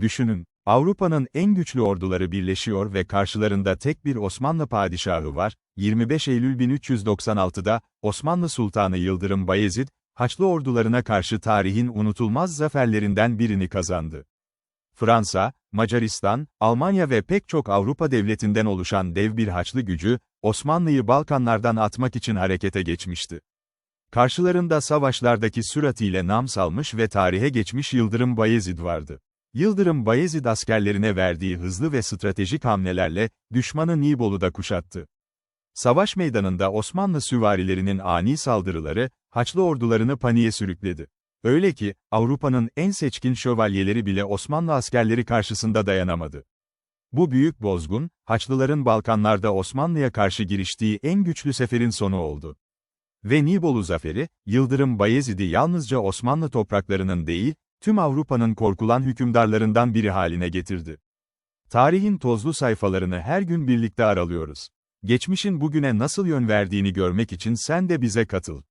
Düşünün, Avrupa'nın en güçlü orduları birleşiyor ve karşılarında tek bir Osmanlı padişahı var, 25 Eylül 1396'da, Osmanlı Sultanı Yıldırım Bayezid, Haçlı ordularına karşı tarihin unutulmaz zaferlerinden birini kazandı. Fransa, Macaristan, Almanya ve pek çok Avrupa devletinden oluşan dev bir Haçlı gücü, Osmanlı'yı Balkanlardan atmak için harekete geçmişti. Karşılarında savaşlardaki süratiyle nam salmış ve tarihe geçmiş Yıldırım Bayezid vardı. Yıldırım Bayezid askerlerine verdiği hızlı ve stratejik hamlelerle, düşmanı Nibolu'da kuşattı. Savaş meydanında Osmanlı süvarilerinin ani saldırıları, Haçlı ordularını paniğe sürükledi. Öyle ki, Avrupa'nın en seçkin şövalyeleri bile Osmanlı askerleri karşısında dayanamadı. Bu büyük bozgun, Haçlıların Balkanlarda Osmanlı'ya karşı giriştiği en güçlü seferin sonu oldu. Ve Nibolu zaferi, Yıldırım Bayezid'i yalnızca Osmanlı topraklarının değil, tüm Avrupa'nın korkulan hükümdarlarından biri haline getirdi. Tarihin tozlu sayfalarını her gün birlikte aralıyoruz. Geçmişin bugüne nasıl yön verdiğini görmek için sen de bize katıl.